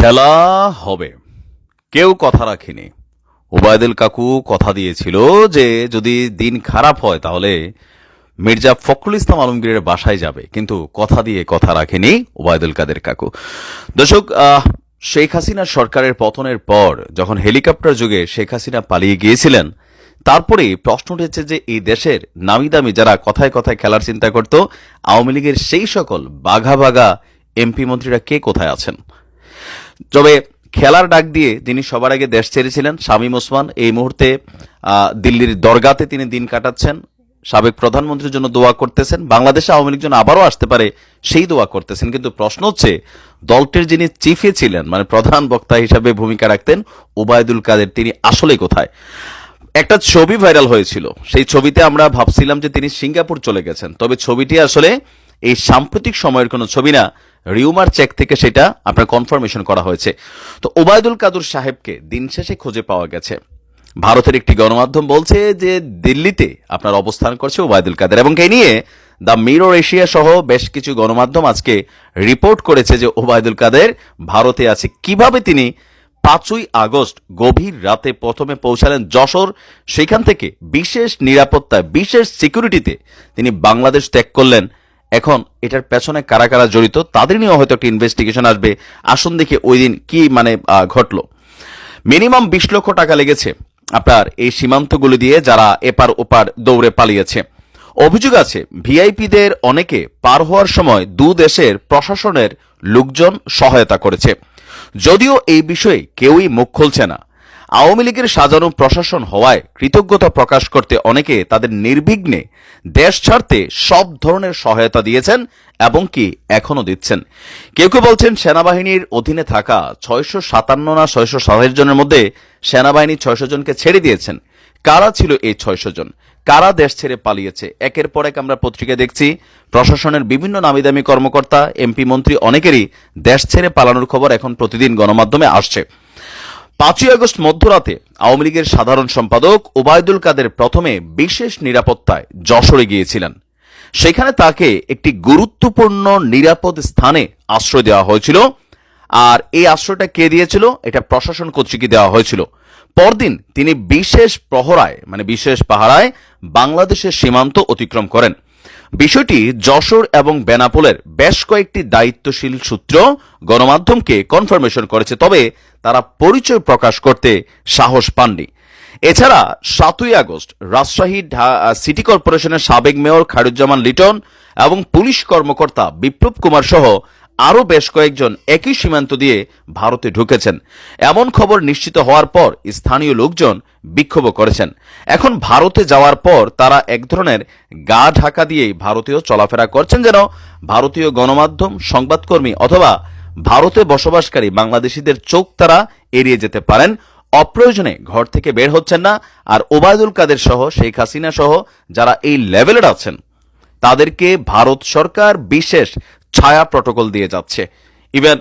খেলা হবে। কেউ কথা রাখেনি। ওবায়দুল কাকু কথা দিয়েছিল যে, যদি দিন খারাপ হয় তাহলে মির্জা ফখরুল ইসলাম আলমগীরের বাসায় যাবে। কিন্তু কথা দিয়ে কথা রাখেনি ওবায়দুল কাদের কাকু। দর্শক শেখ হাসিনা সরকারের পতনের পর যখন হেলিকপ্টার যুগে শেখ হাসিনা পালিয়ে গিয়েছিলেন, তারপরে প্রশ্ন উঠেছে যে, এই দেশের নামি দামি যারা কথায় কথায় খেলার চিন্তা করত, আওয়ামী লীগের সেই সকল বাঘা বাঘা এমপি মন্ত্রীরা কে কোথায় আছেন? তবে খেলার ডাক দিয়ে যিনি সবার আগে দেশ ছেড়েছিলেন। শামীম ওসমান এই মুহূর্তে দিল্লির দরগাতে তিনি দিন কাটাচ্ছেন। সাবেক প্রধানমন্ত্রীর জন্য দোয়া করতেছেন। বাংলাদেশে আওয়ামী লীগ যেন আবারও আসতে পারে সেই দোয়া করতেছেন। কিন্তু প্রশ্ন হচ্ছে, দলটির যিনি চিফে ছিলেন মানে প্রধান বক্তা হিসাবে ভূমিকা রাখতেন ওবায়দুল কাদের, তিনি আসলে কোথায়? একটা ছবি ভাইরাল হয়েছিল। সেই ছবিতে আমরা ভাবছিলাম যে তিনি সিঙ্গাপুর চলে গেছেন। তবে ছবিটি আসলে এই সাম্প্রতিক সময়ের কোনো ছবি না। রিউমার চেক থেকে সেটা আপনার কনফার্মেশন করা হয়েছে। তো ওবায়দুল কাদুর সাহেবকে দিন শেষে খুঁজে পাওয়া গেছে। ভারতের একটি গণমাধ্যম বলছে যে দিল্লিতে আপনার অবস্থান করছে ওবায়দুল কাদের এবং এই নিয়ে দ্য মিরর এশিয়া সহ বেশ কিছু গণমাধ্যম আজকে রিপোর্ট করেছে যে ওবায়দুল কাদের ভারতে আছে। কীভাবে তিনি পাঁচই আগস্ট গভীর রাতে প্রথমে পৌঁছালেন যশোর, সেখান থেকে বিশেষ নিরাপত্তায়, বিশেষ সিকিউরিটিতে তিনি বাংলাদেশ ত্যাগ করলেন। এখন এটার পেছনে কারা কারা জড়িত, তাদের নিয়েও হয়তো একটা ইনভেস্টিগেশন আসবে। আসুন দেখি ওই দিন কি মানে ঘটলো। মিনিমাম বিশ লক্ষ টাকা লেগেছে আপনার এই সীমান্তগুলি দিয়ে যারা এপার ওপার দৌড়ে পালিয়েছে। অভিযোগ আছে, ভিআইপিদের অনেকে পার হওয়ার সময় দু দেশের প্রশাসনের লোকজন সহায়তা করেছে। যদিও এই বিষয়ে কেউই মুখ খুলছে না। আওয়ামী লীগের সাজানো প্রশাসন হওয়ায় কৃতজ্ঞতা প্রকাশ করতে অনেকে তাদের নির্বিঘ্নে দেশ ছাড়তে সব ধরনের সহায়তা দিয়েছেন এবং কি এখনও দিচ্ছেন। কেউ কেউ বলছেন সেনাবাহিনীর অধীনে থাকা ছয়শো সাতান্ন না ছয়শো সাতাশ জনের মধ্যে সেনাবাহিনী ছয়শো জনকে ছেড়ে দিয়েছেন। কারা ছিল এই ছয়শো জন? কারা দেশ ছেড়ে পালিয়েছে? একের পর এক আমরা পত্রিকায় দেখছি, প্রশাসনের বিভিন্ন নামিদামি কর্মকর্তা, এমপি, মন্ত্রী অনেকেরই দেশ ছেড়ে পালানোর খবর এখন প্রতিদিন গণমাধ্যমে আসছে। পাঁচই আগস্ট মধ্যরাতে আওয়ামী লীগের সাধারণ সম্পাদক ওবায়দুল কাদের প্রথমে বিশেষ নিরাপত্তায় যশোরে গিয়েছিলেন। সেখানে তাকে একটি গুরুত্বপূর্ণ নিরাপদ স্থানে আশ্রয় দেওয়া হয়েছিল। আর এই আশ্রয়টা কে দিয়েছিল? এটা প্রশাসন কর্তৃক দেওয়া হয়েছিল। পরদিন তিনি বিশেষ প্রহরায় মানে বিশেষ পাহারায় বাংলাদেশের সীমান্ত অতিক্রম করেন। বিষয়টি যশোর এবং বেনাপোলের বেশ কয়েকটি দায়িত্বশীল সূত্র গণমাধ্যমকে কনফার্মেশন করেছে, তবে তারা পরিচয় প্রকাশ করতে সাহস পাননি। এছাড়া সাতই আগস্ট রাজশাহী সিটি কর্পোরেশনের সাবেক মেয়র খায়রুজ্জামান লিটন এবং পুলিশ কর্মকর্তা বিপ্লব কুমার সহ আরও বেশ কয়েকজন একই সীমান্ত দিয়ে ভারতে ঢুকেছেন। এমন খবর নিশ্চিত হওয়ার পর স্থানীয় লোকজন বিক্ষোভ করেছেন। এখন ভারতে যাওয়ার পর তারা এক ধরনের গা ঢাকা দিয়েই ভারতীয় চলাফেরা করছেন যেন ভারতীয় গণমাধ্যম, সংবাদকর্মী অথবা ভারতে বসবাসকারী বাংলাদেশিদের চোখ তারা এড়িয়ে যেতে পারেন। অপ্রয়োজনে ঘর থেকে বের হচ্ছেন না। আর ওবায়দুল কাদের সহ শেখ হাসিনা সহ যারা এই লেভেলের আছেন, তাদেরকে ভারত সরকার বিশেষ ছায়া প্রটোকল দিয়ে যাচ্ছে। ইভেন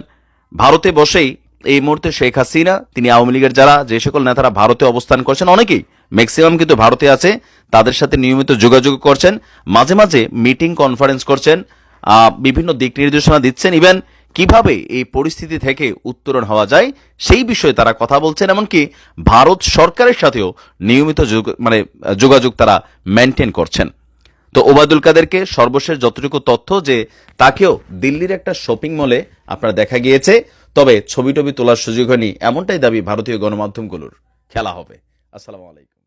ভারতে বসেই এই মুহূর্তে শেখ হাসিনা, তিনি আওয়ামী লীগের যারা, যে সকল নেতারা ভারতে অবস্থান করছেন, অনেকেই ম্যাক্সিমাম কিন্তু ভারতে আছে, তাদের সাথে নিয়মিত যোগাযোগ করছেন, মাঝে মাঝে মিটিং কনফারেন্স করছেন বিভিন্ন দিক নির্দেশনা দিচ্ছেন। ইভেন কীভাবে এই পরিস্থিতি থেকে উত্তরণ হওয়া যায়, সেই বিষয়ে তারা কথা বলছেন, এমনকি ভারত সরকারের সাথেও নিয়মিত মানে যোগাযোগ তারা মেনটেন করছেন। তো ওবায়দুল কাদেরকে সর্বশেষ যতটুকু তথ্য যে তাকেও দিল্লির একটা শপিং মলে আপনার দেখা গিয়েছে। তবে ছবি টবি তোলার সুযোগ হয়নি, এমনটাই দাবি ভারতীয় গণমাধ্যমগুলোর। খেলা হবে। আসসালামু আলাইকুম।